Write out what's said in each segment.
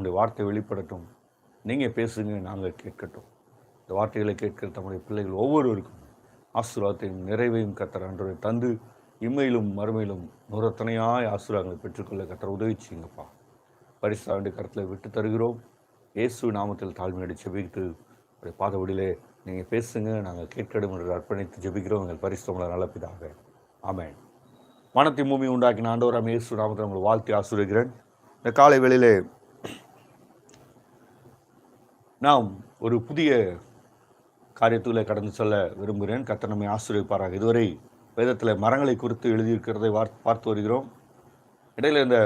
உங்களுடைய வார்த்தை வெளிப்படட்டும். நீங்கள் பேசுங்க நாங்கள் கேட்கட்டும். இந்த வார்த்தைகளை கேட்கிற தம்முடைய பிள்ளைகள் ஒவ்வொருவருக்கும் ஆசீர்வாதத்தையும் நிறைவையும் கத்தர் அன்றரை தந்து இம்மையிலும் மறுமையிலும் நூறத்தனையாய் ஆசீர்வாதங்களை பெற்றுக்கொள்ள கத்தர் உதவி செய்யுங்கப்பா. பரிசாண்டு கருத்தில் விட்டு தருகிறோம். இயேசு நாமத்தில் தாழ்மையடி செபித்து உடைய பாதவடியிலே நீங்கள் பேசுங்க நாங்கள் கேட்கடும் என்று அர்ப்பணித்து ஜெபிக்கிறோம். எங்கள் பரிசுத்தவங்களை நல்லப்பிதாக ஆமென். வானத்தை பூமி உண்டாக்கின ஆண்டோராம் இயேசு நாமத்தில் உங்களை வாழ்த்தி ஆசிரியர்கிறேன் இந்த காலை வேளையிலே நாம் ஒரு புதிய காரியத்துக்குள்ளே கடந்து செல்ல விரும்புகிறேன். கத்தனமை ஆசிரியப்பாராக இதுவரை வேதத்தில் மரங்களை குறித்து எழுதியிருக்கிறதை பார்த்து வருகிறோம். இடையில இந்த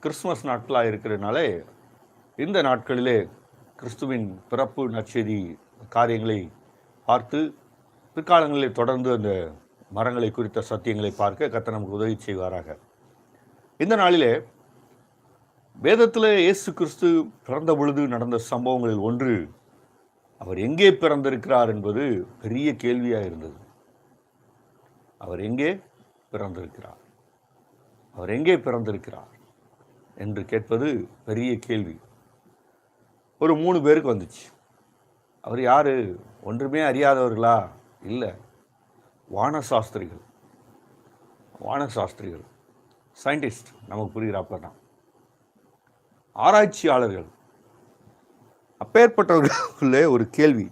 கிறிஸ்துமஸ் நாட்களாக இருக்கிறதுனாலே இந்த நாட்களிலே கிறிஸ்துவின் பிறப்பு நற்செய்தி காரியங்களை பார்த்து பிற்காலங்களில் தொடர்ந்து அந்த மரங்களை குறித்த சத்தியங்களை பார்க்க கத்தனமுக்கு நமக்கு உதவி செய்வாராக. இந்த நாளிலே வேதத்தில் இயேசு கிறிஸ்து பிறந்த பொழுது நடந்த சம்பவங்களில் ஒன்று அவர் எங்கே பிறந்திருக்கிறார் என்பது பெரிய கேள்வியாக இருந்தது. அவர் எங்கே பிறந்திருக்கிறார்? அவர் எங்கே பிறந்திருக்கிறார் என்று கேட்பது பெரிய கேள்வி. ஒரு மூணு பேருக்கு வந்துச்சு. அவர் யார்? ஒன்றுமே அறியாதவர்களா? இல்லை. வானசாஸ்திரிகள். வானசாஸ்திரிகள். சயின்டிஸ்ட் நமக்கு புரிகிறாப்ப தான் ஆராய்ச்சியாளர்கள். அப்பேற்பட்டவர்களுக்குள்ளே ஒரு கேள்வி.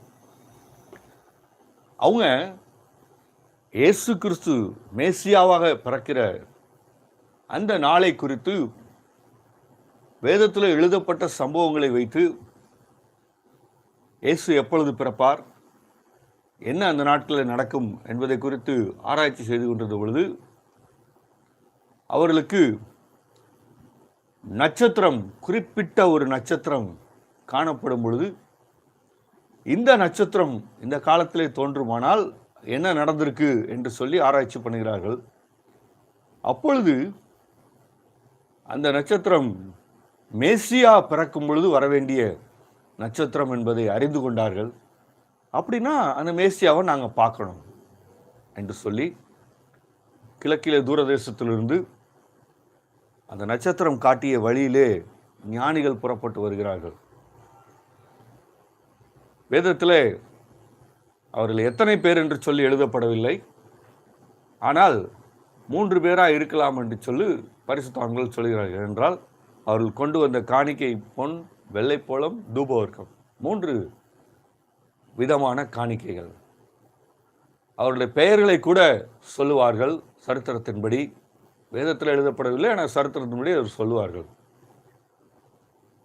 அவங்க இயேசு கிறிஸ்து மேசியாவாக பிறக்கிற அந்த நாளை குறித்து வேதத்தில் எழுதப்பட்ட சம்பவங்களை வைத்து இயேசு எப்பொழுது பிறப்பார்? என்ன அந்த நாட்களில் நடக்கும் என்பதை குறித்து ஆராய்ச்சி செய்து கொண்டிருந்த பொழுது அவர்களுக்கு நட்சத்திரம் குறிப்பிட்ட ஒரு நட்சத்திரம் காணப்படும் பொழுது இந்த நட்சத்திரம் இந்த காலத்திலே தோன்றுமானால் என்ன நடந்திருக்கு என்று சொல்லி ஆராய்ச்சி பண்ணுகிறார்கள். அப்பொழுது அந்த நட்சத்திரம் மேசியா பிறக்கும் பொழுது வரவேண்டிய நட்சத்திரம் என்பதை அறிந்து கொண்டார்கள். அப்படின்னா அந்த மேசியாவை நாங்கள் பார்க்கணும் என்று சொல்லி கிழக்கிலே தூரதேசத்திலிருந்து அந்த நட்சத்திரம் காட்டிய வழியிலே ஞானிகள் புறப்பட்டு வருகிறார்கள். வேதத்திலே அவர்கள் எத்தனை பேர் என்று சொல்லி எழுதப்படவில்லை. ஆனால் மூன்று பேராக இருக்கலாம் என்று சொல்லி பரிசுத்தவான்கள் சொல்கிறார்கள் என்றால் அவர்கள் கொண்டு வந்த காணிக்கை பொன் வெள்ளைப்போளம் தூபவர்க்கம் மூன்று விதமான காணிக்கைகள். அவருடைய பெயர்களை கூட சொல்லுவார்கள் சரித்திரத்தின்படி. வேதத்தில் எழுதப்படவில்லை ஆனால் சரித்திரத்தின்படி அவர் சொல்லுவார்கள்.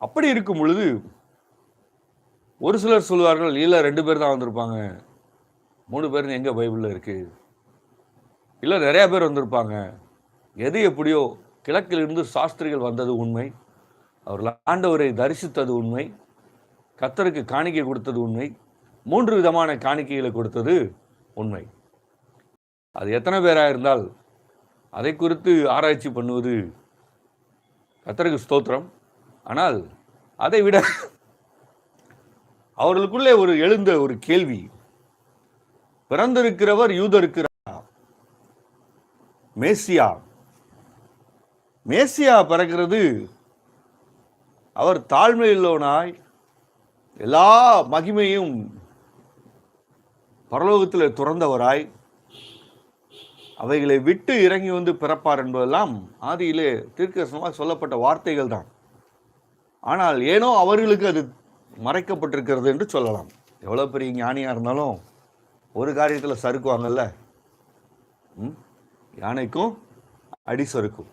அப்படி இருக்கும் பொழுது ஒரு சிலர் சொல்லுவார்கள் இல்லை ரெண்டு பேர் தான் வந்திருப்பாங்க. மூணு பேர் எங்கே பைபிளில் இருக்குது இல்லை நிறையா பேர் வந்திருப்பாங்க. எது எப்படியோ கிழக்கிலிருந்து சாஸ்திரிகள் வந்தது உண்மை. அவர் ஆண்டவரை தரிசித்தது உண்மை. கத்தருக்கு காணிக்கை கொடுத்தது உண்மை. மூன்று விதமான காணிக்கைகளை கொடுத்தது உண்மை. அது எத்தனை பேராக இருந்தால் அதை குறித்து ஆராய்ச்சி பண்ணுவது கத்தருக்கு ஸ்தோத்திரம். ஆனால் அதை விட அவர்களுக்குள்ளே ஒரு எழுந்த ஒரு கேள்வி. பிறந்திருக்கிறவர் யூதருக்கிறா மேசியா. மேசியா பிறக்கிறது அவர் தாழ்மையுள்ளவனாய் எல்லா மகிமையும் பரலோகத்தில் துறந்தவராய் அவைகளை விட்டு இறங்கி வந்து பிறப்பார் என்பதெல்லாம் ஆதியிலே தீர்க்கசமாக சொல்லப்பட்ட வார்த்தைகள் தான். ஆனால் ஏனோ அவர்களுக்கு அது மறைக்கப்பட்டிருக்கிறது என்று சொல்லலாம். எவ்வளோ பெரிய ஞானியாக இருந்தாலும் ஒரு காரியத்தில் சறுக்குவாங்கல்ல? ம்? யானைக்கும் அடி சறுக்கும்.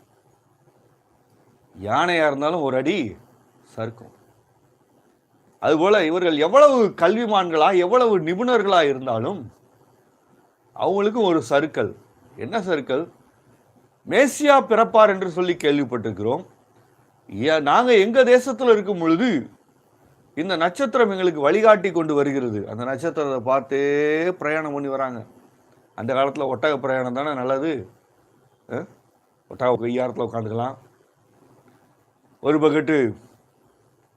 யானையாக இருந்தாலும் ஒரு அடி சறுக்கும். அதுபோல் இவர்கள் எவ்வளவு கல்விமான்களாக எவ்வளவு நிபுணர்களாக இருந்தாலும் அவங்களுக்கும் ஒரு சறுக்கல். என்ன சர்க்கிள்? மேசியா பிறப்பார் என்று சொல்லி கேள்விப்பட்டிருக்கிறோம். ஏ- நாங்க எங்க தேசத்தில் இருக்கும் பொழுது இந்த நட்சத்திரம் எங்களுக்கு வழிகாட்டி கொண்டு வருகிறது. அந்த நட்சத்திரத்தை பார்த்தே பிரயாணம் பண்ணி வராங்க. அந்த காலத்தில் ஒட்டக பிரயாணம் தானே நல்லது? ஒட்டக கையாரத்தில் உட்காந்துக்கலாம். ஒரு பக்கெட்டு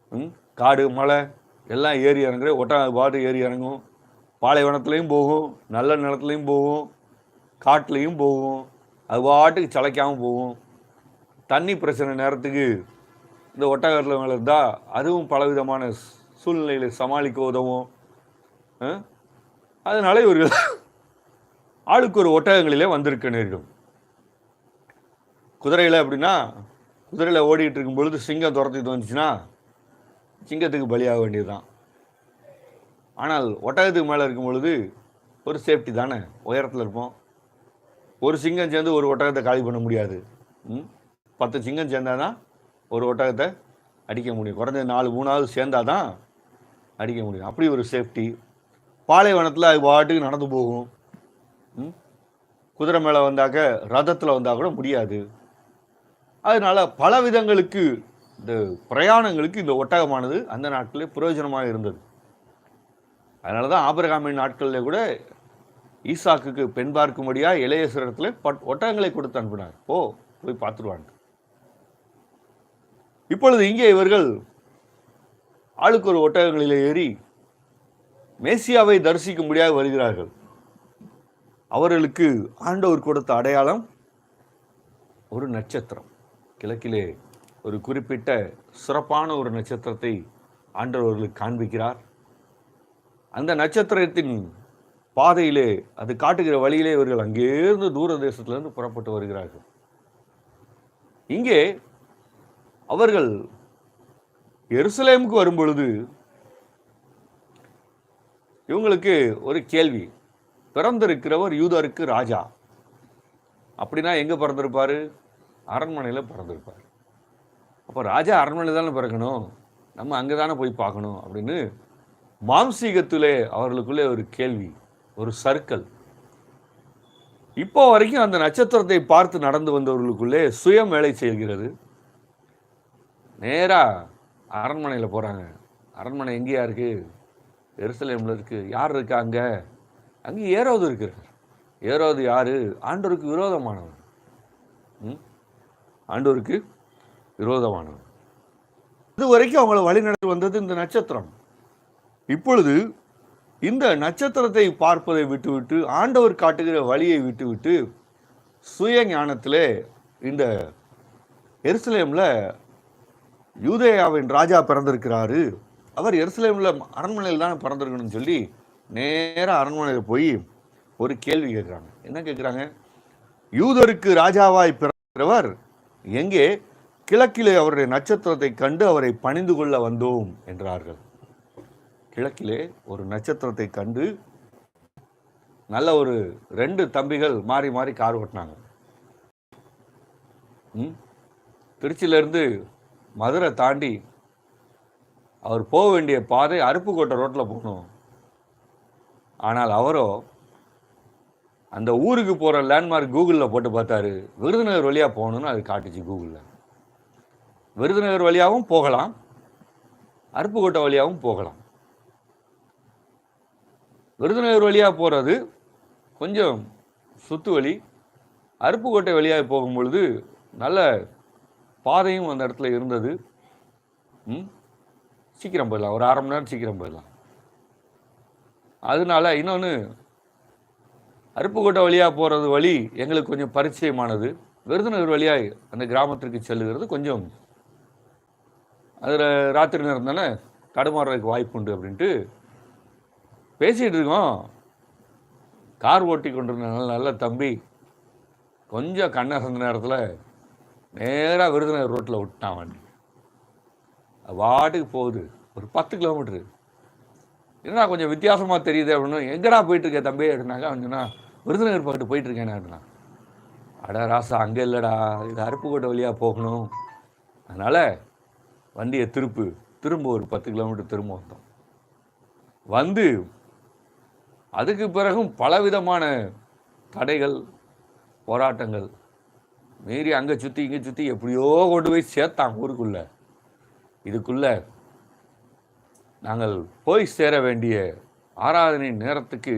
ம், காடு மலை எல்லாம் ஏறி இறங்குற ஒட்டக பாட்டு ஏறி இறங்கும். பாலைவனத்துலேயும் போகும் நல்ல நிலத்துலையும் போகும். காட்டுலேயும் போகும் அது பாட்டுக்கு சளைக்காமல் போகும். தண்ணி பிரச்சனை நேரத்துக்கு இந்த ஒட்டகத்தில் மேலே இருந்தால் அதுவும் பலவிதமான சூழ்நிலைகளை சமாளிக்க உதவும். அஹ்? அதனால இவர்கள் ஆளுக்கு ஒரு ஒட்டகங்களிலே வந்திருக்க நேரிடும். குதிரையில் அப்படின்னா குதிரையில் ஓடிட்டு இருக்கும் பொழுது சிங்கம் துரத்திட்டு வந்துச்சுன்னா சிங்கத்துக்கு பலியாக வேண்டியதுதான். ஆனால் ஒட்டகத்துக்கு மேலே இருக்கும் பொழுது ஒரு சேஃப்டி தானே உயரத்தில் இருப்போம். ஒரு சிங்கம் சேர்ந்து ஒரு ஒட்டகத்தை காலி பண்ண முடியாது. ம்? பத்து சிங்கம் சேர்ந்தாதான் ஒரு ஒட்டகத்தை அடிக்க முடியும். குறைஞ்ச நாலு மூணாவது சேர்ந்தாதான் அடிக்க முடியும். அப்படி ஒரு சேஃப்டி பாலைவனத்தில் அது பாட்டுக்கு நடந்து போகும். ம்? குதிரை மேலே வந்தாக்க ரதத்தில் வந்தால் கூட முடியாது. அதனால பல விதங்களுக்கு இந்த பிரயாணங்களுக்கு இந்த ஒட்டகமானது அந்த நாட்களில் பிரயோஜனமாக இருந்தது. அதனால தான் ஆபிரகாமின் நாட்களில் கூட ஈசாக்குக்கு பெண் பார்க்கும்படியா இளையசுரத்தில் பட் ஒட்டகங்களை கொடுத்து அனுப்பினார். போ போய் பார்த்துருவாங்க இப்பொழுது இங்கே இவர்கள் ஆளுக்கு ஒரு ஒட்டகங்களில் ஏறி மேசியாவை தரிசிக்க முடியாது வருகிறார்கள். அவர்களுக்கு ஆண்டவர் கொடுத்த அடையாளம் ஒரு நட்சத்திரம். கிழக்கிலே ஒரு குறிப்பிட்ட சிறப்பான ஒரு நட்சத்திரத்தை ஆண்டவர்களுக்கு காண்பிக்கிறார். அந்த நட்சத்திரத்தின் பாதையிலே அது காட்டுகிற வழியிலே இவர்கள் அங்கேருந்து தூர தேசத்திலிருந்து புறப்பட்டு வருகிறார்கள். இங்கே அவர்கள் எருசலேமுக்கு வரும்பொழுது இவங்களுக்கு ஒரு கேள்வி. பிறந்திருக்கிறவர் யூதருக்கு ராஜா. அப்படின்னா எங்கே பிறந்திருப்பார்? அரண்மனையில் பிறந்திருப்பார். அப்போ ராஜா அரண்மனை தானே பிறக்கணும்? நம்ம அங்கே தானே போய் பார்க்கணும் அப்படின்னு மாம்சீகத்திலே அவர்களுக்குள்ளே ஒரு கேள்வி. ஒரு சர்க்கிள். இப்போ வரைக்கும் அந்த நட்சத்திரத்தை பார்த்து நடந்து வந்தவர்களுக்குள்ளே சுயம் வேலை செய்கிறது. நேராக அரண்மனையில் போகிறாங்க அரண்மனை எங்கேயா இருக்குது எருசலேமில் இருக்குது யார் இருக்கா அங்கே? அங்கே ஏரோது இருக்கிறார். ஏரோது யார்? ஆண்டோருக்கு விரோதமானவன் ம்? விரோதமானவர். விரோதமானவன் இது வரைக்கும் அவங்கள வழிநடத்தி வந்தது இந்த நட்சத்திரம். இப்பொழுது இந்த நட்சத்திரத்தை பார்ப்பதை விட்டுவிட்டு ஆண்டவர் காட்டுகிற வழியை விட்டுவிட்டு சுய ஞானத்திலே இந்த எருசலேமில் யூதேயாவின் ராஜா பிறந்திருக்கிறாரு. அவர் எருசலேமில் அரண்மனையில் தான் பிறந்திருக்கணும்னு சொல்லி நேராக அரண்மனையில் போய் ஒரு கேள்வி கேட்குறாங்க. என்ன கேட்குறாங்க? யூதருக்கு ராஜாவாய் பிறந்தவர் எங்கே? கிழக்கிலே அவருடைய நட்சத்திரத்தை கண்டு அவரை பணிந்து கொள்ள வந்தோம் என்றார்கள். கிழக்கிலே ஒரு நட்சத்திரத்தை கண்டு நல்ல ஒரு ரெண்டு தம்பிகள் மாறி மாறி கார் ஓட்டினாங்க. திருச்சியிலேருந்து மதுரை தாண்டி அவர் போக வேண்டிய பாதை அருப்புக்கோட்டை ரோட்டில் போகணும். ஆனால் அவரோ அந்த ஊருக்கு போகிற லேண்ட்மார்க் கூகுளில் போட்டு பார்த்தாரு. விருதுநகர் வழியாக போகணும்னு அது காட்டுச்சு கூகுளில். விருதுநகர் வழியாகவும் போகலாம். அருப்புக்கோட்டை வழியாகவும் போகலாம். விருதுநகர் வழியாக போகிறது கொஞ்சம் சுத்து வழி அருப்புக்கோட்டை வழியாக போகும் பொழுது நல்ல பாதையும் அந்த இடத்துல இருந்தது. ம்? சீக்கிரம் போயிடலாம். ஒரு அரை மணி நேரம் சீக்கிரம் போயிடலாம். அதனால இன்னொன்று அருப்புக்கோட்டை வழியாக போகிறது வழி எங்களுக்கு கொஞ்சம் பரிச்சயமானது. விருதுநகர் வழியாக அந்த கிராமத்திற்கு செல்லுகிறது. கொஞ்சம் அதில் ராத்திரி நேரம் தானே தடுமாறுறதுக்கு வாய்ப்பு உண்டு அப்படின்ட்டு பேசிகிட்டு இருக்கோம் கார் ஓட்டி கொண்டிருந்த நல்ல நல்ல தம்பி கொஞ்சம் கண்ணசந்த நேரத்தில் நேராக விருதுநகர் ரோட்டில் விட்டான் வண்டி. அது போகுது. ஒரு பத்து கிலோமீட்டரு. என்னடா கொஞ்சம் வித்தியாசமாக தெரியுது அப்படின்னு எங்கடா போயிட்டுருக்கேன் தம்பி அப்படின்னாக்க அப்படின்னா விருதுநகர் பக்கத்து போயிட்டுருக்கேன் அப்படின்னா அடா ராசா அங்கே இல்லைடா. இது அருப்புக்கோட்டை வழியாக போகணும். அதனால் வண்டியை திருப்பு. திரும்ப ஒரு பத்து கிலோமீட்டர் திரும்ப வந்தோம். வந்து அதுக்கு பிறகும் பலவிதமான தடைகள் போராட்டங்கள் மீறி அங்கே சுற்றி இங்கே சுற்றி எப்படியோ கொண்டு போய் சேர்த்தான் ஊருக்குள்ள. இதுக்குள்ள நாங்கள் போய் சேர வேண்டிய ஆராதனை நேரத்துக்கு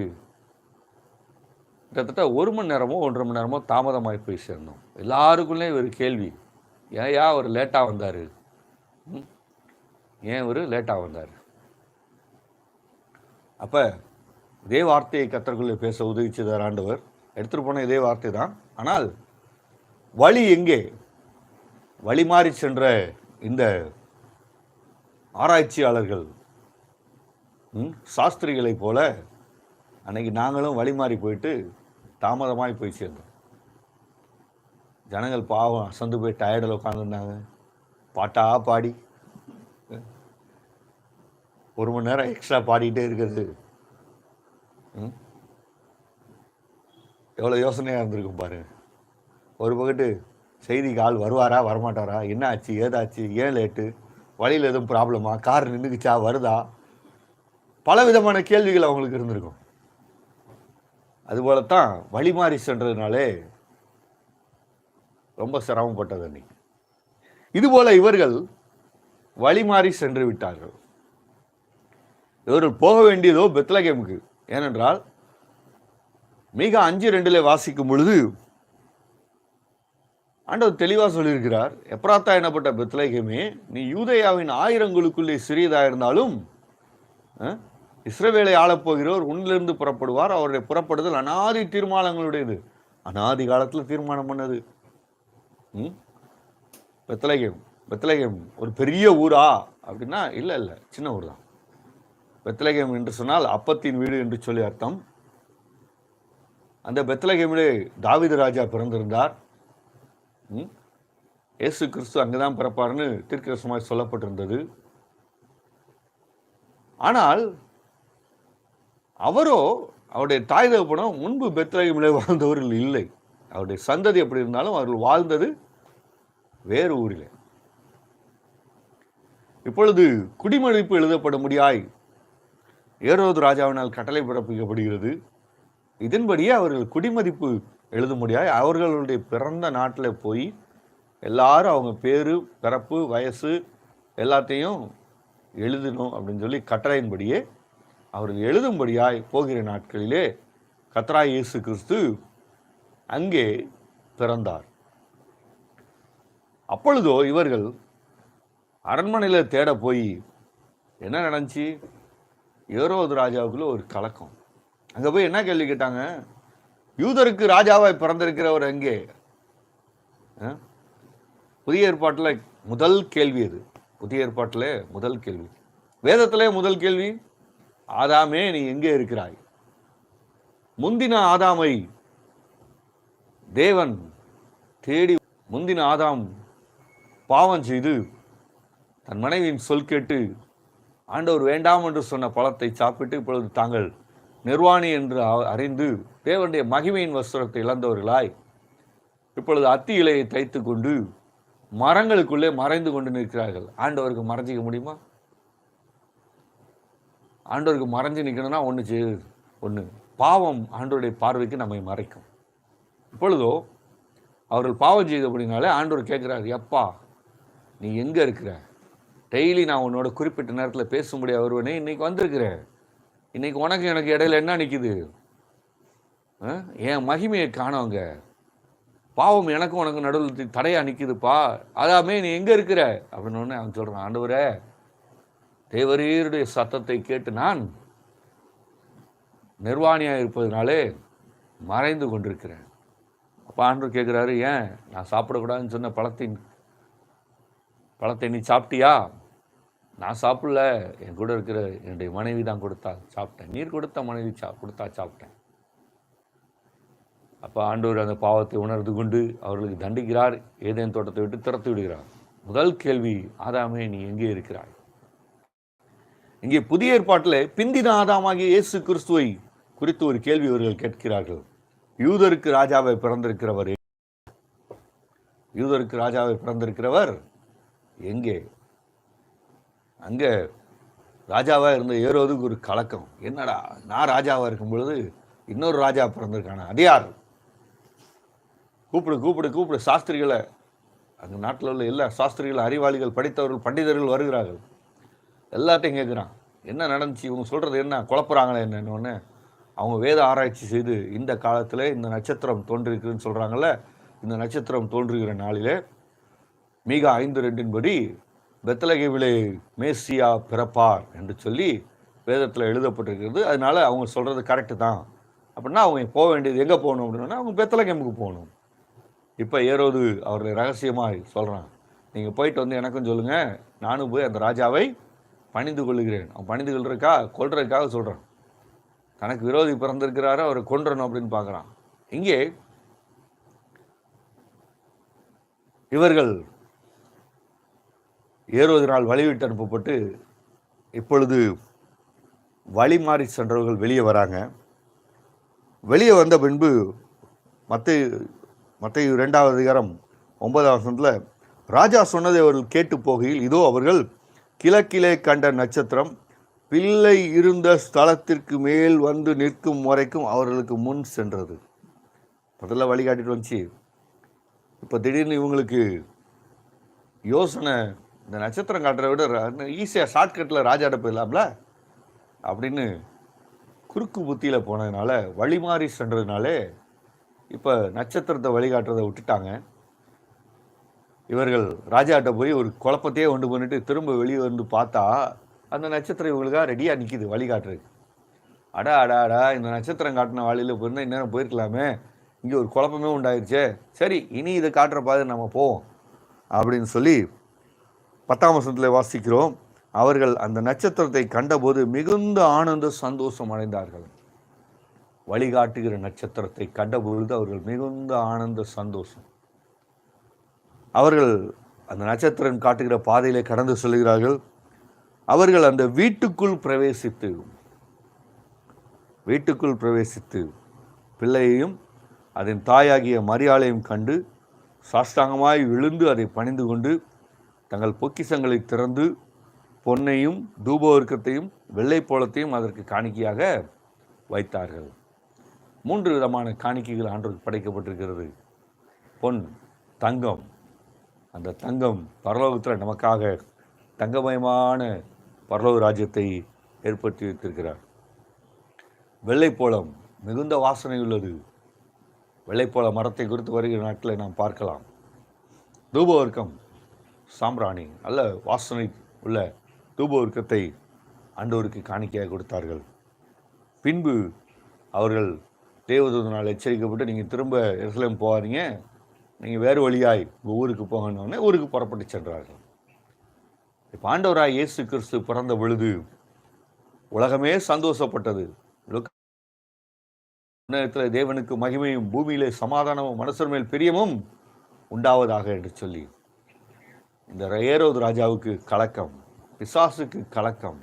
கிட்டத்தட்ட ஒரு மணி நேரமோ ஒன்றரை மணி நேரமோ தாமதமாகி போய் சேர்ந்தோம். எல்லாருக்குள்ளேயும் ஒரு கேள்வி ஏயா அவர் லேட்டாக வந்தார்? ஏன் ஒரு லேட்டாக வந்தார்? அப்போ இதே வார்த்தையை கத்தருக்குள்ளே பேச உதவி ஆண்டவர். எடுத்துகிட்டு போன இதே வார்த்தை தான் ஆனால் வழி எங்கே? வழி மாறி சென்ற இந்த ஆராய்ச்சியாளர்கள் ம், சாஸ்திரிகளைப் போல அன்னைக்கு நாங்களும் வழி மாறி போயிட்டு தாமதமாகி போய் சேர்ந்தோம். ஜனங்கள் பாவம் அசந்து போய் டயர்டில் உட்காந்துருந்தாங்க பாட்டா பாடி. ஒரு மணி நேரம் எக்ஸ்ட்ரா பாடிக்கிட்டே இருக்கிறது. எவ்வளோ யோசனையாக இருந்திருக்கும் பாரு. ஒரு பக்கத்து செய்திக்கு ஆள் வருவாரா வரமாட்டாரா? என்ன ஆச்சு ஏதாச்சு ஏன் லேட்டு? வழியில் எதுவும் ப்ராப்ளமா கார் நின்றுக்குச்சா வருதா? பல விதமான கேள்விகள் அவங்களுக்கு இருந்திருக்கும். அதுபோலத்தான் வழி மாறி சென்றதுனாலே ரொம்ப சிரமப்பட்டது அன்னைக்கு. இதுபோல் இவர்கள் வழி மாறி சென்று விட்டார்கள். இவர்கள் போக வேண்டியதோ பெத்லகேமுக்கு. ஏனென்றால் மிக அஞ்சு ரெண்டில் வாசிக்கும் பொழுது ஆண்டவர் தெளிவாக சொல்லியிருக்கிறார் எப்ராத்தா எனப்பட்ட பெத்லகேமே நீ யூதையாவின் ஆயிரங்களுக்குள்ளே சிறியதாக இருந்தாலும் இஸ்ரவேலை ஆளப்போகிறவர் உன்னிலிருந்து புறப்படுவார் அவருடைய புறப்படுதல் அனாதி தீர்மானங்களுடையது. அனாதி காலத்தில் தீர்மானம் பண்ணது. ம்? பெத்தலகம் பெத்லகேம் ஒரு பெரிய ஊரா அப்படின்னா இல்லை இல்லை சின்ன ஊர் தான் பெத்லகேம் என்று சொன்னால் அப்பத்தின் வீடு என்று சொல்லி அர்த்தம். அந்த பெத்லகேமிலே தாவித ராஜா பிறந்திருந்தார். ம்? இயேசு கிறிஸ்து அங்கதான் பிறப்பார்னு தீர்க்கதரிசனமாய் சொல்லப்பட்டிருந்தது. ஆனால் அவரோ அவருடைய தாய் தகப்பனோ முன்பு பெத்லகேமிலே வாழ்ந்தவர்கள் இல்லை. அவருடைய சந்ததி எப்படி இருந்தாலும் அவர்கள் வாழ்ந்தது வேறு ஊரிலே. இப்பொழுது குடிமதிப்பு எழுதப்பட முடியாய் ஏரோது ராஜாவினால் கட்டளை பிறப்பிக்கப்படுகிறது. இதன்படியே அவர்கள் குடிமதிப்பு எழுத முடியாது அவர்களுடைய பிறந்த நாட்டில் போய் எல்லாரும் அவங்க பேர் பிறப்பு வயசு எல்லாத்தையும் எழுதணும் அப்படின்னு சொல்லி கட்டளையின்படியே அவர்கள் எழுதும்படியாய் போகிற நாட்களிலே கத்ரா இயேசு கிறிஸ்து அங்கே பிறந்தார். அப்பொழுதோ இவர்கள் அரண்மனையில் தேட போய் என்ன நடந்துச்சு? ஏரோது ராஜாவுக்குள்ளே ஒரு கலக்கம். அங்கே போய் என்ன கேள்வி கேட்டாங்க? யூதருக்கு ராஜாவாய் பிறந்திருக்கிறவர் எங்கே? புதிய ஏற்பாட்டில் முதல் கேள்வி அது. புதிய ஏற்பாட்டில் முதல் கேள்வி. வேதத்திலே முதல் கேள்வி ஆதாமே நீ எங்கே இருக்கிறாய்? முந்தின ஆதாமை தேவன் தேடி முந்தின ஆதாம் பாவம் செய்து தன் மனைவியின் சொல் கேட்டு ஆண்டவர் வேண்டாம் என்று சொன்ன பழத்தை சாப்பிட்டு இப்பொழுது தாங்கள் நிர்வாணி என்று அ- அறிந்து தேவனுடைய மகிமையின் வஸ்திரத்தை இழந்தவர்களாய் இப்பொழுது அத்தி இலையை தைத்து கொண்டு மரங்களுக்குள்ளே மறைந்து கொண்டு நிற்கிறார்கள். ஆண்டவருக்கு மறைஞ்சிக்க முடியுமா? ஆண்டவருக்கு மறைஞ்சு நிற்கணும்னா ஒன்று செய்யுது ஒன்று பாவம் ஆண்டவருடைய பார்வைக்கு நம்மை மறைக்கும். இப்பொழுதோ அவர்கள் பாவம் செய்தபடினாலே ஆண்டவர் கேட்குறாரு எப்பா நீ எங்கே இருக்கிற? டெய்லி நான் உன்னோட குறிப்பிட்ட நேரத்தில் பேச வருவனே இன்னைக்கு வந்திருக்கிறேன். இன்னைக்கு உனக்கு எனக்கு இடையில என்ன நிற்கிது என் மகிமையை காணவங்க பாவம் எனக்கும் உனக்கு நடுவில் தடையாக நிற்கிதுப்பா அதாமே நீ எங்கே இருக்கிற? அப்படின்னு ஒன்று அவன் சொல்கிறான் ஆண்டவரே தேவரீருடைய சத்தத்தை கேட்டு நான் நிர்வாணியாக இருப்பதனாலே மறைந்து கொண்டிருக்கிறேன். அப்போ ஆண்டவர் கேட்குறாரு ஏன்? நான் சாப்பிடக்கூடாதுன்னு சொன்ன பழத்தின் பழத்தை நீ சாப்பிட்டியா? நான் சாப்பிடல என் கூட இருக்கிற என்னுடைய மனைவி தான் கொடுத்தா சாப்பிட்டேன். நீர் கொடுத்த மனைவி சா கொடுத்தா சாப்பிட்டேன். அப்போ ஆண்டவர் அந்த பாவத்தை உணர்ந்து கொண்டு அவர்களுக்கு தண்டிக்கிறார் ஏதேன் தோட்டத்தை விட்டு திறத்து விடுகிறார். முதல் கேள்வி ஆதாமே நீ எங்கே இருக்கிறாய்? இங்கே புதிய ஏற்பாட்டில் பிந்தின ஆதாமாகிய இயேசு கிறிஸ்துவை குறித்து ஒரு கேள்வி இவர்கள் கேட்கிறார்கள். யூதருக்கு ராஜாவை பிறந்திருக்கிறவர் யூதருக்கு ராஜாவை பிறந்திருக்கிறவர் எங்கே? அங்கே ராஜாவாக இருந்த ஏரோதுக்கு ஒரு கலக்கம். என்னடா நான் ராஜாவாக இருக்கும் பொழுது இன்னொரு ராஜா பிறந்திருக்கான? அது யார்? கூப்பிடு கூப்பிடு கூப்பிடு. சாஸ்திரிகளை அங்கே நாட்டில் உள்ள எல்லா சாஸ்திரிகள் அறிவாளிகள் படித்தவர்கள் பண்டிதர்கள் வருகிறார்கள். எல்லாத்தையும் கேட்குறான் என்ன நடந்துச்சு? இவங்க சொல்கிறது என்ன? குழப்புறாங்களே என்னன்னு ஒன்று அவங்க வேத ஆராய்ச்சி செய்து இந்த காலத்தில் இந்த நட்சத்திரம் தோன்றிருக்குன்னு சொல்கிறாங்கல்ல இந்த நட்சத்திரம் தோன்றுகிற நாளிலே மிக ஐந்து ரெண்டின்படி பெத்தலகேவிலே மேசியா பிறப்பார் என்று சொல்லி வேதத்தில் எழுதப்பட்டிருக்கிறது. அதனால அவங்க சொல்கிறது கரெக்டு தான். அப்படின்னா அவங்க போக வேண்டியது எங்கே போகணும் அப்படின்னா அவங்க பெத்தலகேமுக்கு போகணும். இப்போ ஏறோது அவர்களை ரகசியமாக சொல்கிறான் நீங்கள் போயிட்டு வந்து எனக்கும் சொல்லுங்கள் நானும் போய் அந்த ராஜாவை பணிந்து கொள்கிறேன் அவன் பணிந்து கொள்றதுக்கா கொள்றதுக்காக சொல்கிறான் தனக்கு விரோதி பிறந்திருக்கிறாரு அவரை கொன்றணும் அப்படின்னு பார்க்குறான். இங்கே இவர்கள் ஏறுவதனால் வழிவிட்டு அனுப்பப்பட்டு இப்பொழுது வழி மாறி சென்றவர்கள் வெளியே வராங்க. வெளியே வந்த பின்பு மற்ற மற்ற இரண்டாவது அதிகாரம் ஒன்பதாம் வசனத்தில் ராஜா சொன்னதை அவர்கள் கேட்டு போகையில் இதோ அவர்கள் கிழக்கிலே கண்ட நட்சத்திரம் பிள்ளை இருந்த ஸ்தலத்திற்கு மேல் வந்து நிற்கும் வரைக்கும் அவர்களுக்கு முன் சென்றது. முதல்ல வழிகாட்டிட்டு வந்துச்சு. இப்போ திடீர்னு இவங்களுக்கு யோசனை இந்த நட்சத்திரம் காட்டுறத விட ஈஸியாக ஷார்ட்கட்டில் ராஜாட்ட போயிடலாம்ல? அப்படின்னு குறுக்கு புத்தியில் போனதுனால வழி மாறி சென்றதுனாலே இப்போ நட்சத்திரத்தை வழிகாட்டுறதை விட்டுட்டாங்க. இவர்கள் ராஜாட்ட போய் ஒரு குழப்பத்தையே கொண்டு பண்ணிட்டு திரும்ப வெளியே வந்து பார்த்தா அந்த நட்சத்திரம் இவங்களுக்காக ரெடியாக நிற்கிது வழிகாட்டுறதுக்கு அடா அடா அடா இந்த நட்சத்திரம் காட்டின வழியில் போயிருந்தால் இந்நேரம் போயிருக்கலாமே. இங்கே ஒரு குழப்பமே உண்டாயிருச்சே. சரி இனி இதை காட்டுற பாதை நம்ம போவோம். அப்படின்னு சொல்லி பத்தாம் வசனத்தில் வாசிக்கிறோம். அவர்கள் அந்த நட்சத்திரத்தை கண்டபோது மிகுந்த ஆனந்த சந்தோஷம் அடைந்தார்கள். வழிகாட்டுகிற நட்சத்திரத்தை கண்டபொழுது அவர்கள் மிகுந்த ஆனந்த சந்தோஷம். அவர்கள் அந்த நட்சத்திரம் காட்டுகிற பாதையிலே கடந்து செல்கிறார்கள். அவர்கள் அந்த வீட்டுக்குள் பிரவேசித்து வீட்டுக்குள் பிரவேசித்து பிள்ளையையும் அதன் தாயாகிய மரியாளையும் கண்டு சாஷ்டாங்கமாய் விழுந்து அதை பணிந்து கொண்டு தங்கள் பொக்கிசங்களை திறந்து பொன்னையும் தூபவர்க்கத்தையும் வெள்ளை போலத்தையும் அதற்கு காணிக்கையாக வைத்தார்கள். மூன்று விதமான காணிக்கைகள் ஆண்டோருக்கு படைக்கப்பட்டிருக்கிறது. பொன் தங்கம். அந்த தங்கம் பரலோகத்தில் நமக்காக தங்கமயமான பரலோக ராஜ்யத்தை ஏற்படுத்தி வைத்திருக்கிறார். வெள்ளைப்போளம் மிகுந்த வாசனை உள்ளது. வெள்ளைப்போள மரத்தை குறித்து வருகிற நாட்களை நாம் பார்க்கலாம். தூபவர்க்கம் சாம்பிராணி நல்ல வாசனை உள்ள தூபவர்க்கத்தை ஆண்டவருக்கு காணிக்கையாக கொடுத்தார்கள். பின்பு அவர்கள் தேவதூதனால் எச்சரிக்கப்பட்டு நீங்கள் திரும்ப எருசலேம் போகாதீங்க. நீங்கள் வேறு வழியாய் உங்கள் ஊருக்கு போகணுன்னே ஊருக்கு புறப்பட்டு சென்றார்கள். பாண்டவராய் இயேசு கிறிஸ்து பிறந்த பொழுது உலகமே சந்தோஷப்பட்டது. நேரத்தில் தேவனுக்கு மகிமையும் பூமியிலே சமாதானமும் மனசர் மேல் பிரியமும் உண்டாவதாக என்று சொல்லி இந்த ஏரோது ராஜாவுக்கு கலக்கம் பிசாசுக்கு கலக்கம்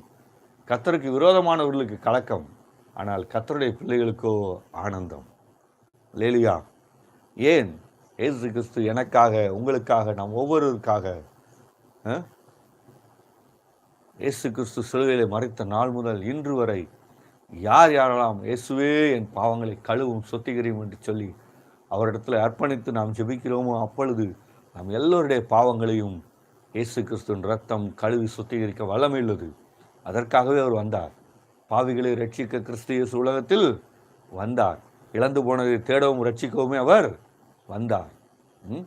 கத்தருக்கு விரோதமானவர்களுக்கு கலக்கம் ஆனால் கத்தருடைய பிள்ளைகளுக்கோ ஆனந்தம். லேலியா ஏன்? ஏசு கிறிஸ்து எனக்காக உங்களுக்காக நாம் ஒவ்வொருவருக்காக இயேசு கிறிஸ்து சிலுவையிலே மறைத்த நாள் முதல் இன்று வரை யார் யாரெல்லாம் இயேசுவே என் பாவங்களை கழுவும் சொத்திகரியும் என்று சொல்லி அவரிடத்தில் அர்ப்பணித்து நாம் ஜெபிக்கிறோமோ அப்பொழுது நாம் எல்லோருடைய பாவங்களையும் இயேசு கிறிஸ்துவின் ரத்தம் கழுவி சுத்திகரிக்க வல்லமையுள்ளது. அதற்காகவே அவர் வந்தார். பாவிகளை ரட்சிக்க கிறிஸ்து இயேசு உலகத்தில் வந்தார். இழந்து போனதை தேடவும் ரட்சிக்கவுமே அவர் வந்தார். ம்?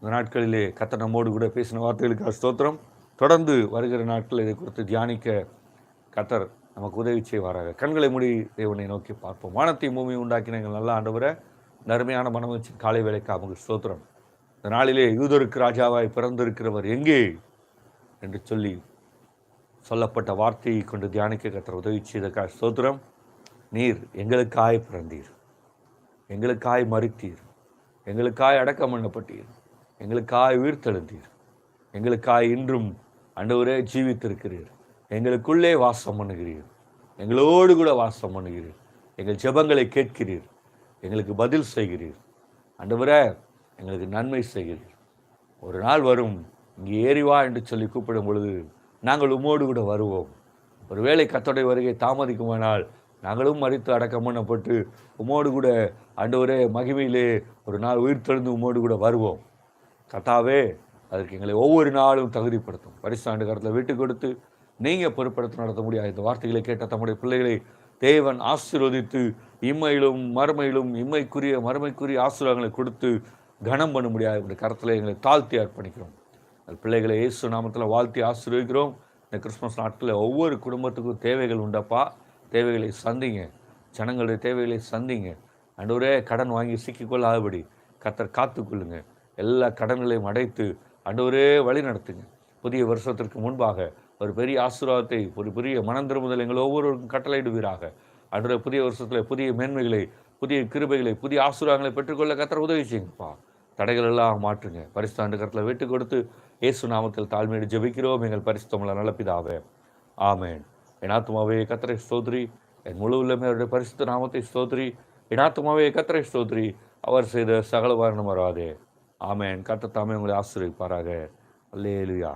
இந்த நாட்களிலே கத்த நம்மோடு கூட பேசின வார்த்தைகளுக்கு ஸ்தோத்திரம். தொடர்ந்து வருகிற நாட்கள் இதை குறித்து தியானிக்க கத்தர் நமக்கு உதவி செய்வாராக. கண்களை மூடி தேவனை நோக்கி பார்ப்போம். வானத்தை பூமி உண்டாக்கின எங்கள் நல்ல ஆண்டவரை நறுமையான வச்சு காலை வேலைக்கு அவங்க ஸ்தோத்திரம். இந்த நாளிலே யூதருக்கு ராஜாவாய் பிறந்திருக்கிறவர் எங்கே? என்று சொல்லி சொல்லப்பட்ட வார்த்தையை கொண்டு தியானிக்க கத்திர உதவி செய்தக்காய் சோத்திரம் நீர் எங்களுக்காய் பிறந்தீர். எங்களுக்காய் மறுத்தீர் எங்களுக்காய் அடக்கம் பண்ணப்பட்டீர். எங்களுக்காய் உயிர்த்தெழுந்தீர். எங்களுக்காய் இன்றும் அண்டவரே ஜீவித்திருக்கிறீர். எங்களுக்குள்ளே வாசம் பண்ணுகிறீர். எங்களோடு கூட வாசம் பண்ணுகிறீர். எங்கள் ஜெபங்களை கேட்கிறீர். எங்களுக்கு பதில் செய்கிறீர். அண்டவரே எங்களுக்கு நன்மை செய்கிறீர் ஒரு நாள் வரும் இங்கே ஏறி வா என்று சொல்லி கூப்பிடும் பொழுது நாங்கள் உம்மோடு கூட வருவோம். ஒருவேளை கத்தோடைய வருகை தாமதிக்குமானால் நாங்களும் மறித்து அடக்கம் பண்ணப்பட்டு உம்மோடு கூட ஆண்டவரே மகிமையிலே ஒரு நாள் உயிர் தெழுந்து உம்மோடு கூட வருவோம். கத்தாவே அதற்கு எங்களை ஒவ்வொரு நாளும் தகுதிப்படுத்தும். பரிசாண்டு காலத்தில் விட்டு கொடுத்து நீங்கள் பொறுப்படுத்த நடத்த முடியாது. இந்த வார்த்தைகளை கேட்ட தம்முடைய பிள்ளைகளை தேவன் ஆசீர்வதித்து இம்மையிலும் மறுமையிலும் இம்மைக்குரிய மறுமைக்குரிய ஆசீர்வாதங்களை கொடுத்து கனம் பண்ண முடியாது. இந்த கருத்தில் எங்களை தாழ்த்தி அர்ப்பணிக்கிறோம். அது பிள்ளைகளை இயேசு நாமத்தில் வாழ்த்தி ஆசீர்வதிக்கிறோம். இந்த கிறிஸ்மஸ் நாட்களில் ஒவ்வொரு குடும்பத்துக்கும் தேவைகள் உண்டப்பா? தேவைகளை சந்திங்க. ஜனங்களுடைய தேவைகளை சந்திங்க. அன்றுவரே கடன் வாங்கி சிக்கிக்கொள்ளாதபடி கத்தர் காத்துக்கொள்ளுங்க. எல்லா கடன்களையும் அடைத்து அன்றுவரே வழி நடத்துங்க. புதிய வருஷத்திற்கு முன்பாக ஒரு பெரிய ஆசீர்வாதத்தை ஒரு பெரிய மனம் திரும்புதல் எங்கள் ஒவ்வொருவருக்கும் கட்டளையிடுவீராக. அன்றைய புதிய வருஷத்தில் புதிய மேன்மைகளை புதிய கிருபைகளை புதிய ஆசீர்வாதங்களை பெற்றுக்கொள்ள கத்தர் உதவி செய்யுங்கப்பா. தடைகள் எல்லாம் மாற்றுங்க. பரிசுத்தாண்டு கரத்தில் விட்டு கொடுத்து இயேசு நாமத்தில் தாழ்மையோடு ஜெபிக்கிறோம். எங்கள் பரிசுத்தமில்ல நலப்பிதாவே ஆமேன். இனாத்துமாவே கத்திரை ஸ்தோத்ரி. என் முழு உள்ளமே அவருடைய பரிசுத்த நாமத்தை ஸ்தோத்ரி. இனாத்துமாவே கத்திரை ஸ்தோத்ரி. அவர் செய்த சகல வாரணம் வராதே. ஆமேன். கத்த தாமே உங்களை ஆசிரியப்பாராக அல்லேலுயா.